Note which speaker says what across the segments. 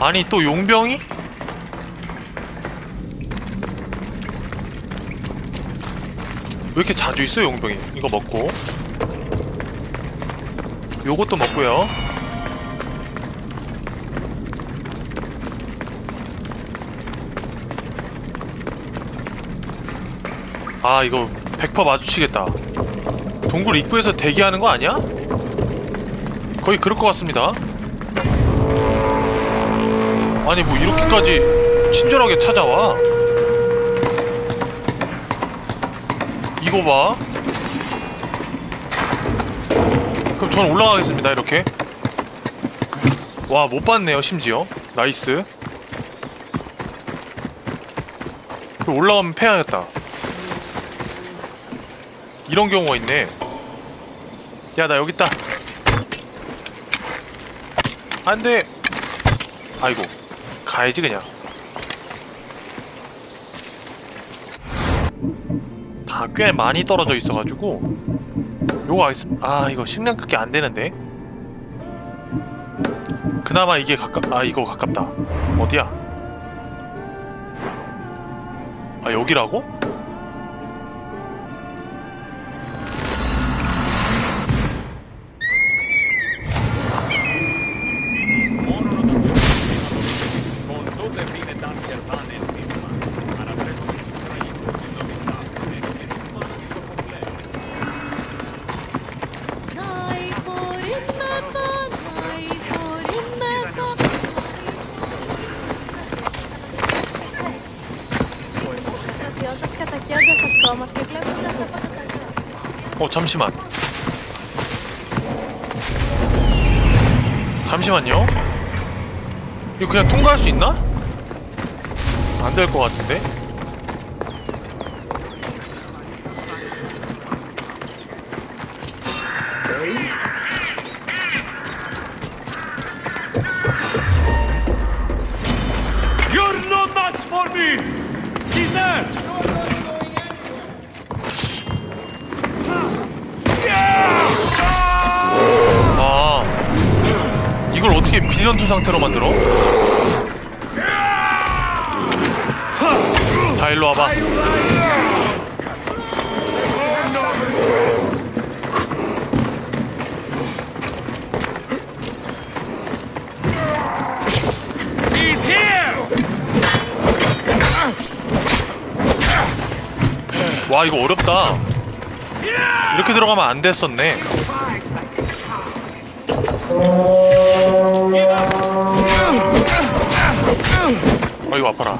Speaker 1: 아니 또 용병이? 왜 이렇게 자주 있어 용병이? 이거 먹고 요것도 먹고요 아 이거 100% 마주치겠다 동굴 입구에서 대기하는 거 아니야? 거의 그럴 것 같습니다 아니 뭐 이렇게까지 친절하게 찾아와? 이거 봐. 그럼 저는 올라가겠습니다 이렇게. 와 못 봤네요 심지어. 나이스. 올라가면 패야겠다. 이런 경우가 있네. 야 나 여기 있다. 안돼. 아이고 가야지 그냥. 다 꽤 많이 떨어져 있어가지고 요거 하겠습니다 아 이거 식량 크게 안 되는데? 그나마 이게 가깝 아 이거 가깝다. 어디야? 아 여기라고? 잠시만. 잠시만요. 이거 그냥 통과할 수 있나? 안 될 것 같은데 어떻게 비전투 상태로 만들어? 다 일로 와봐! 와 이거 어렵다 이렇게 들어가면 안 됐었네 아 이거 아파라!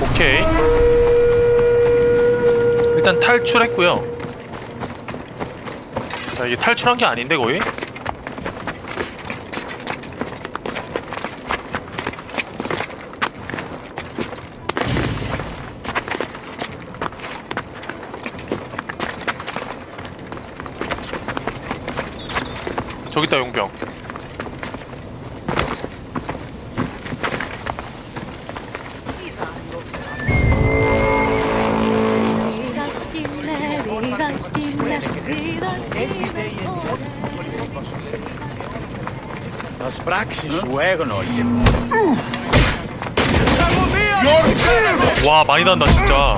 Speaker 1: 오케이 일단 탈출했고요 자 이게 탈출한 게 아닌데 거의? 저기 있다 용병
Speaker 2: Θα σπράξει σου έγνωγε.
Speaker 1: 와 많이 난다 진짜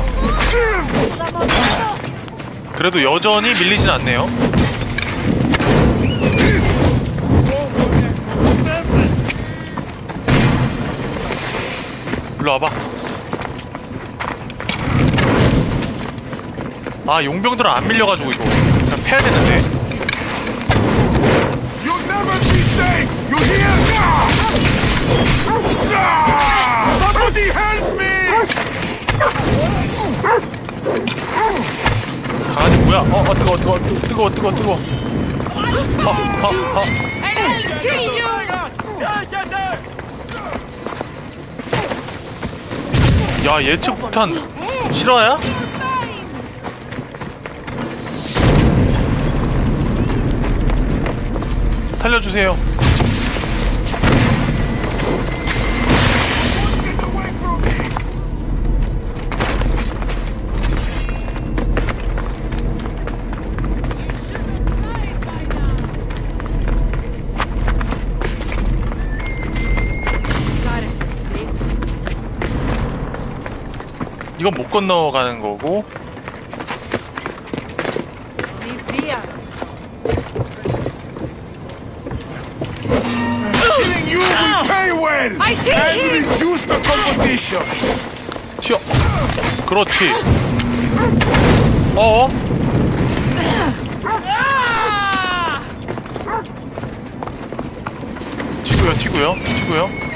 Speaker 1: 그래도 여전히 밀리진 않네요 일로 와봐 아 용병들은 안 밀려가지고 이거 그냥 패야 되는데 뭐야? 어, 어 뜨거, 뜨거, 뜨거, 뜨거, 뜨거. 어, 어, 어, 야 예측 폭탄 실화야? 살려주세요. 이건 못 건너가는 거고
Speaker 3: Killing you will pay well!
Speaker 4: I see
Speaker 3: And
Speaker 4: him!
Speaker 3: reduce the competition!
Speaker 1: 튀어. 그렇지. 어? 튀고요, 튀고요, 튀고요.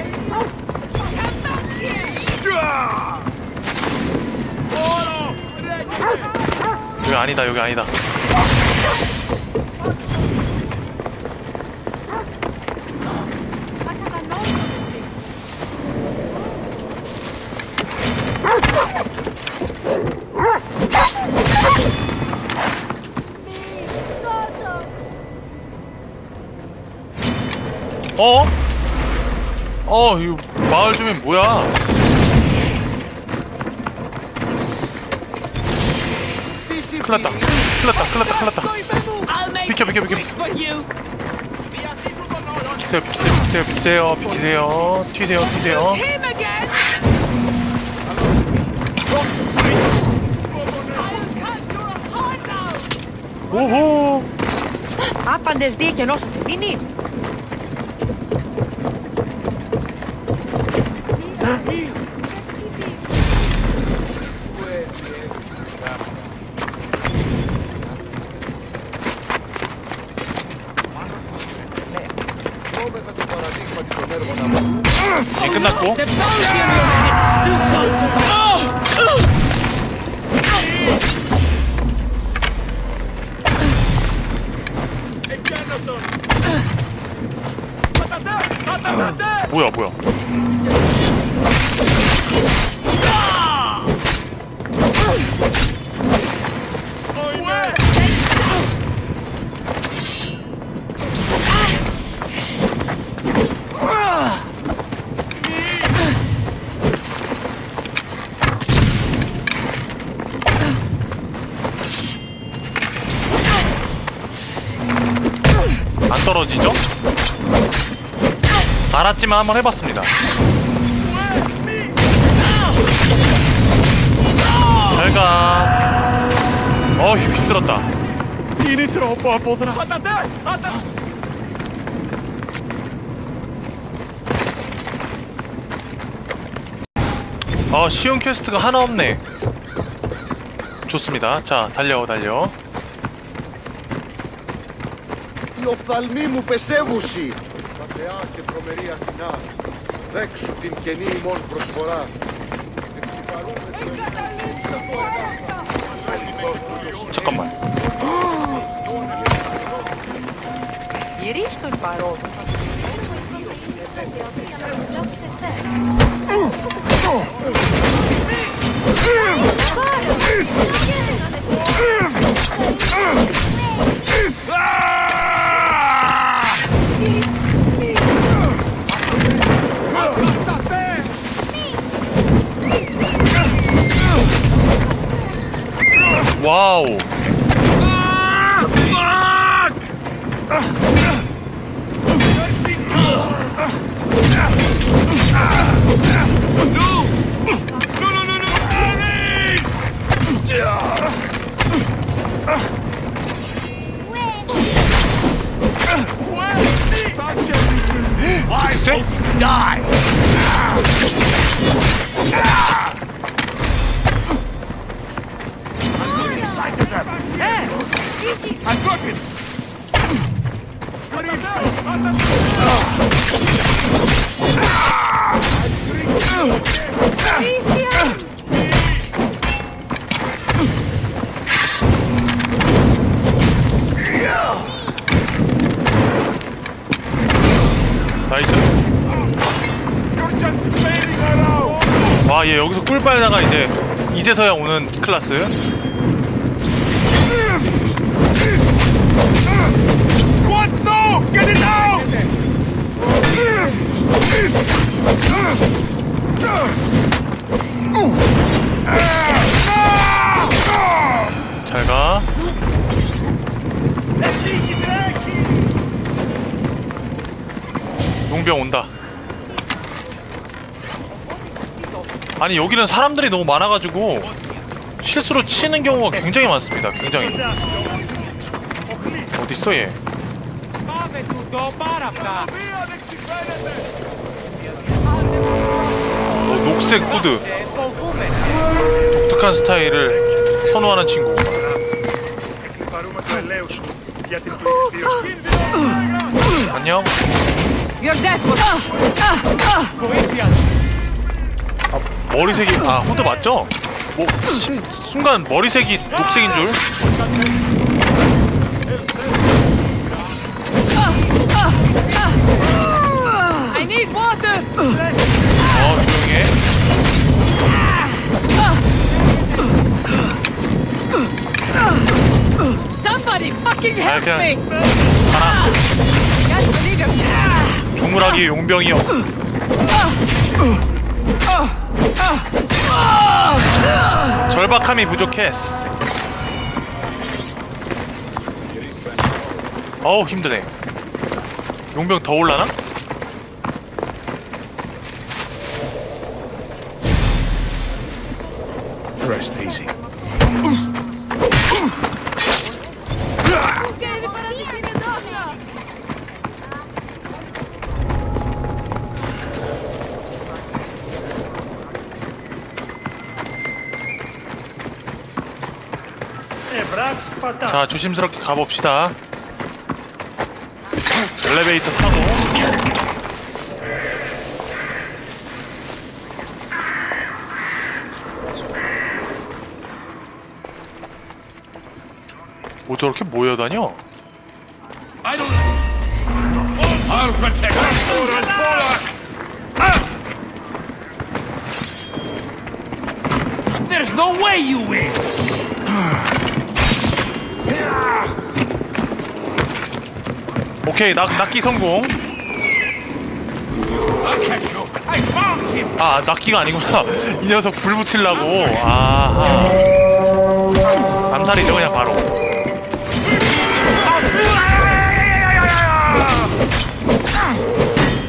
Speaker 1: 여기 아니다, 여기 아니다. 어? 어, 이 마을 주민 뭐야? 큰일 났다. 큰일 났다. 큰일 났다. 큰일 났다. 비켜, 비켜, 비켜. 비키세요, 비키세요, 비키세요, 비키세요. 튀세요, 튀세요.
Speaker 4: Him again!
Speaker 1: 오호.
Speaker 5: Άπαντες δει και ενώσου
Speaker 1: Cool. 알았지만 한번 해봤습니다. 잘 가. 어, 힘- 힘들었다. 어, 쉬운 퀘스트가 하나 없네. 좋습니다. 자, 달려, 달려.
Speaker 6: νεά και τρομερή Αθηνά, δέξου την καινή ημών προσφορά.
Speaker 1: Τσακωμά. Γυρίσ'
Speaker 5: τον παρόδο.
Speaker 1: Ah! Whoa!
Speaker 3: Ah, fuck! Ah.
Speaker 1: 나이스. 와, 얘 여기서 꿀 빨다가 이제 이제서야 오는 클라스. 잘 가. 용병 온다. 아니 여기는 사람들이 너무 많아가지고 실수로 치는 경우가 굉장히 많습니다 굉장히. 어딨어 얘? 어, 녹색 후드. 독특한 스타일을 선호하는 친구. 안녕.
Speaker 5: Your death
Speaker 7: was.
Speaker 1: 머리색이 아 혼자 맞죠? 뭐 심- 순간 머리색이 녹색인 줄?
Speaker 4: I need water.
Speaker 1: 어 조용해.
Speaker 4: Somebody fucking help
Speaker 1: Okay.
Speaker 4: me. Can't believe yourself.
Speaker 1: 조물하기 용병이여 절박함이 부족했어 어우 힘드네 용병 더 올라나?
Speaker 3: Rest easy.
Speaker 1: 자 조심스럽게 가봅시다 엘리베이터 타고 뭐 저렇게 모여다녀?
Speaker 2: There's no way you win!
Speaker 1: 오케이 낙, 낚기 성공. 아 낚기가 아니구나. 이 녀석 불 붙이려고. 아하. 암살이죠 그냥 바로.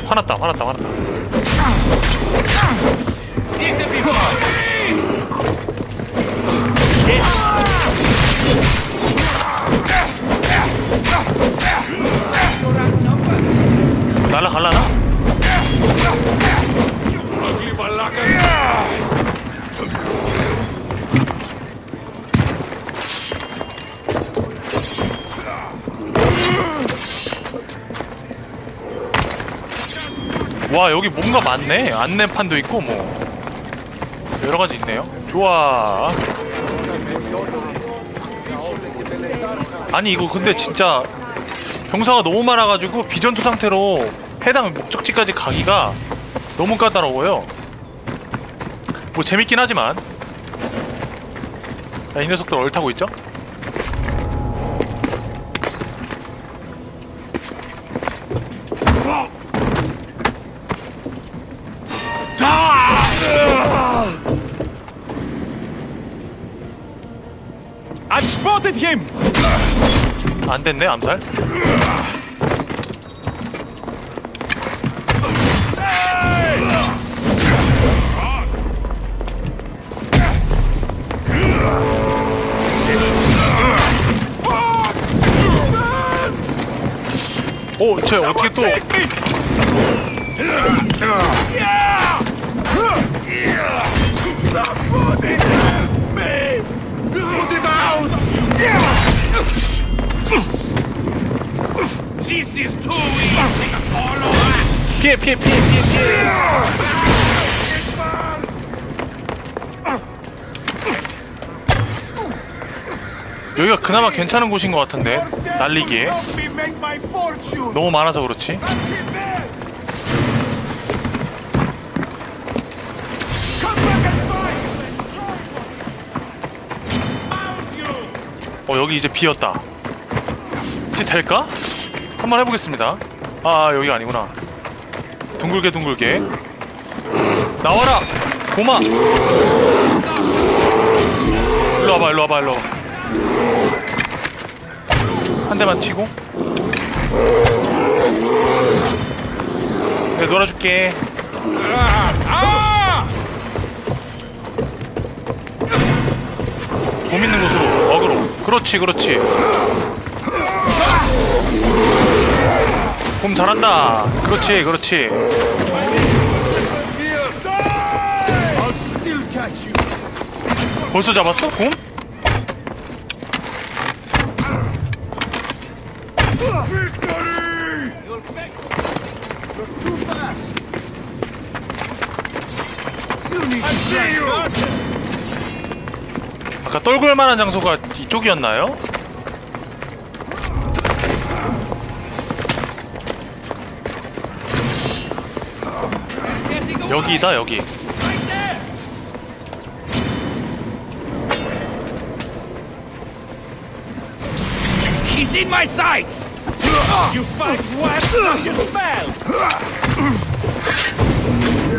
Speaker 1: 화났다 화났다 화났다 와 여기 뭔가 많네. 안내판도 있고 뭐. 여러 가지 있네요. 좋아. 아니 이거 근데 진짜 병사가 너무 많아가지고 비전투 상태로 해당 목적지까지 가기가 너무 까다로워요. 뭐 재밌긴 하지만. 자, 이 녀석들 얼타고 있죠?
Speaker 2: Him!
Speaker 1: 안 됐네 암살 오, 쟤 어떻게 또 피해 피해 피해 피해 여기가 그나마 괜찮은 곳인 것 같은데 날리기에. 너무 많아서 그렇지. 어 여기 이제 비었다 이제 될까? 한번 해보겠습니다 아 여기가 아니구나 둥글게 둥글게. 나와라! 고마! 일로 와봐 일로 와봐 일로 와봐. 한 대만 치고. 내가 놀아줄게. 봄 있는 곳으로 어그로. 그렇지 그렇지 봄 잘한다 그렇지 그렇지. 벌써 잡았어
Speaker 6: you.
Speaker 1: 아까 떨굴 만한 장소가 이쪽이었나요? 여기다 여기
Speaker 2: He's in my sights! You fight west, you smell!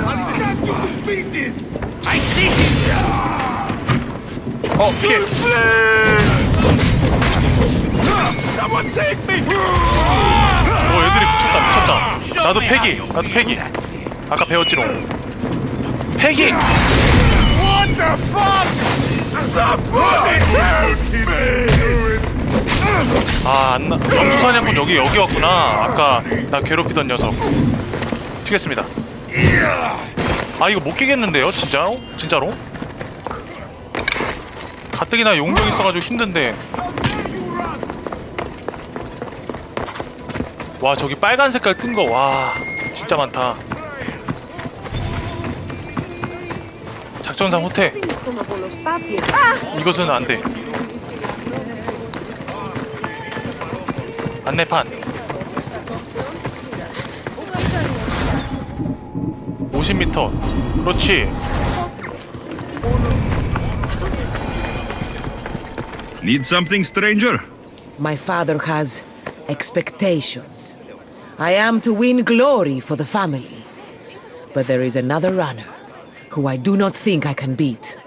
Speaker 3: I'll cut you to pieces!
Speaker 2: I see him!
Speaker 1: 어 피해
Speaker 2: Someone save me!
Speaker 1: 어 애들이 미쳤다 미쳤다 나도 패기 나도 패기 아까 배웠지롱. 패기!
Speaker 6: What the fuck? Somebody help me!
Speaker 1: 아 안나 영수사냥꾼 여기 여기 왔구나. 아까 나 괴롭히던 녀석. 튀겠습니다. 아 이거 못 깨겠는데요 진짜? 진짜로? 가뜩이나 용병 있어가지고 힘든데. 와 저기 빨간 색깔 뜬 거 와 진짜 많다 작전상 호태 이것은 안 돼 안내판 50m 그렇지
Speaker 8: Need something, stranger?
Speaker 5: My father has expectations. I am to win glory for the family. But there is another runner who I do not think I can beat.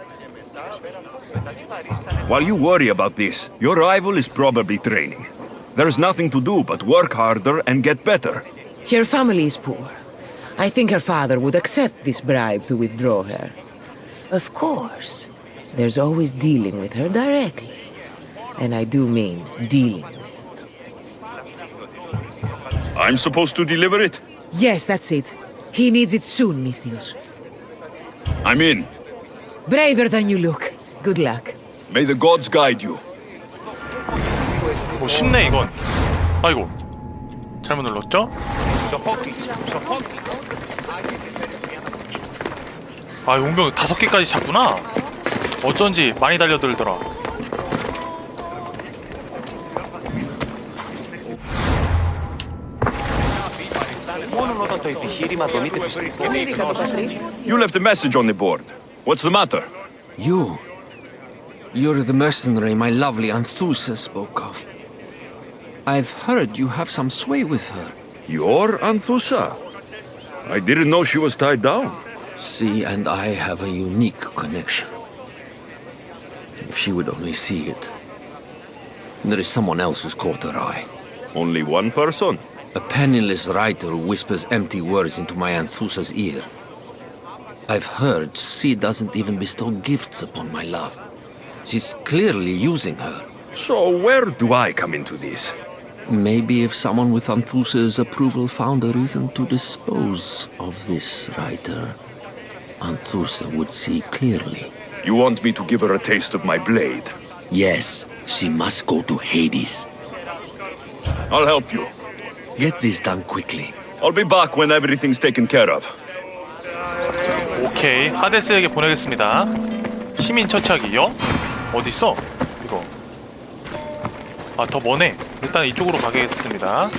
Speaker 8: While you worry about this, your rival is probably training. There's nothing to do but work harder and get better.
Speaker 5: Her family is poor. I think her father would accept this bribe to withdraw her. Of course, there's always dealing with her directly. And I do mean dealing.
Speaker 8: I'm supposed to deliver it?
Speaker 5: Yes, that's it. He needs it soon, Mistios.
Speaker 8: I'm in.
Speaker 5: Braver than you look. Good luck.
Speaker 8: May the gods guide you.
Speaker 1: 뭐 쉽네 이건 아이고 잘못 눌렀죠? 아 용병 다섯 개까지 잡구나 어쩐지 많이 달려들더라
Speaker 8: You left a message on the board. What's the matter?
Speaker 9: You. You're the mercenary my lovely Anthusa spoke of. I've heard you have some sway with her.
Speaker 8: You're Anthusa. I didn't know she was tied down.
Speaker 9: She and I have a unique connection. If she would only see it. There is someone else who's caught her eye.
Speaker 8: Only one person.
Speaker 9: A penniless writer whispers empty words into my Anthusa's ear. I've heard she doesn't even bestow gifts upon my love. She's clearly using her.
Speaker 8: So where do I come into this?
Speaker 9: Maybe if someone with Anthusa's approval found a reason to dispose of this writer, Anthusa would see clearly.
Speaker 8: You want me to give her a taste of my blade?
Speaker 9: Yes, she must go to Hades.
Speaker 8: I'll help you.
Speaker 9: Get this done quickly.
Speaker 8: I'll be back when everything's taken care of.
Speaker 1: 오케이 하데스에게 보내겠습니다. 시민 처치하기요? 어디 있어? 이거. 아 더 머네. 일단 이쪽으로 가겠습니다.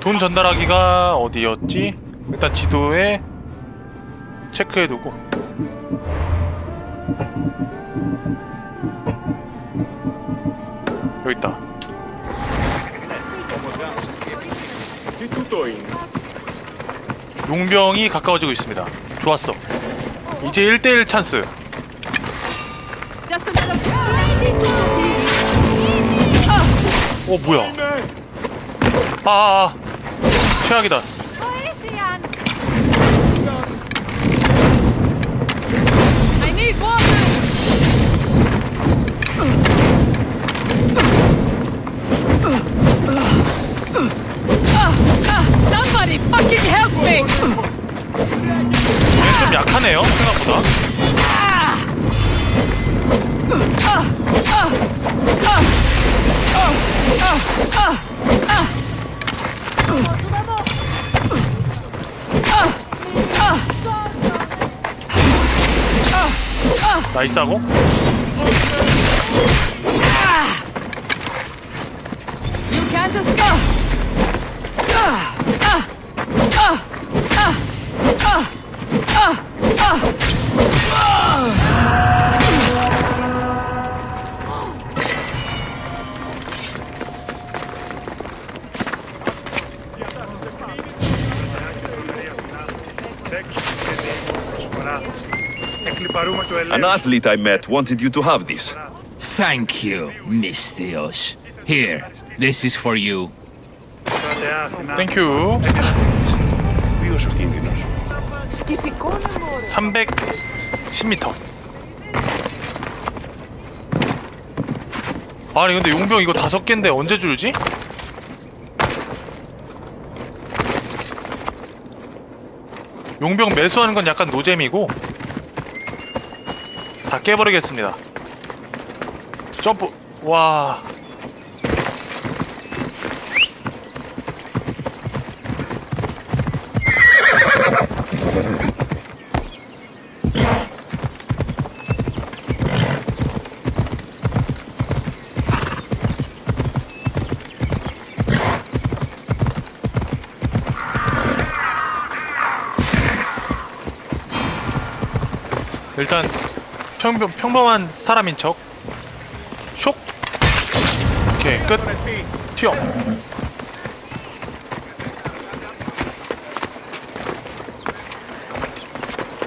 Speaker 1: 돈 전달하기가 어디였지? 일단 지도에 체크해두고. 여기 있다.
Speaker 3: 투도잉.
Speaker 1: 용병이 가까워지고 있습니다. 좋았어. 이제 1대1 찬스. 어 뭐야? 네. 아, 아, 아. 최악이다. 나이스하고
Speaker 8: An athlete I met wanted you to have this.
Speaker 2: Thank you, Mystios. Here, this is for you.
Speaker 1: Thank you. 310m. 아니 근데 용병 이거 다섯 개인데 언제 줄지? 용병 매수하는 건 약간 노잼이고 다 깨버리겠습니다. 점프 와 일단 평범, 평범한 사람인 척. 쇽. 오케이 끝. 튀어.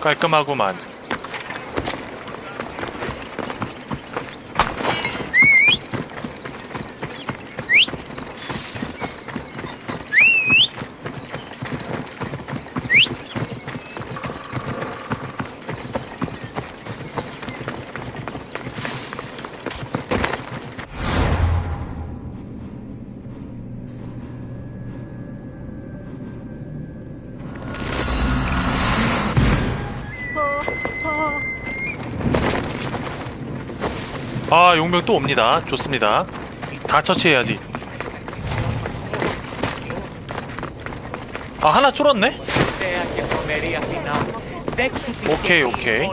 Speaker 1: 깔끔하구만. 용병 또 옵니다. 좋습니다. 다 처치해야지. 아 하나 쫄았네? 오케이 오케이.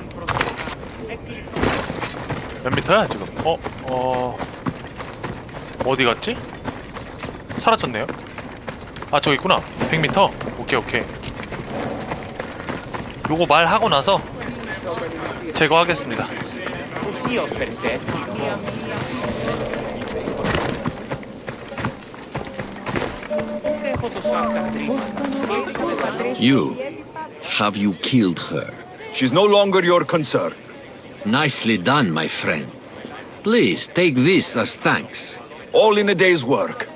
Speaker 1: 몇 미터야 지금? 어? 어... 어디 갔지? 사라졌네요. 아 저기 있구나. 100m 오케이 오케이. 요거 말하고 나서 제거하겠습니다.
Speaker 7: Dios per se.
Speaker 9: You. Have you killed her?
Speaker 8: She's no longer your concern.
Speaker 9: Nicely done, my friend. Please, take this as thanks.
Speaker 8: All in a day's work.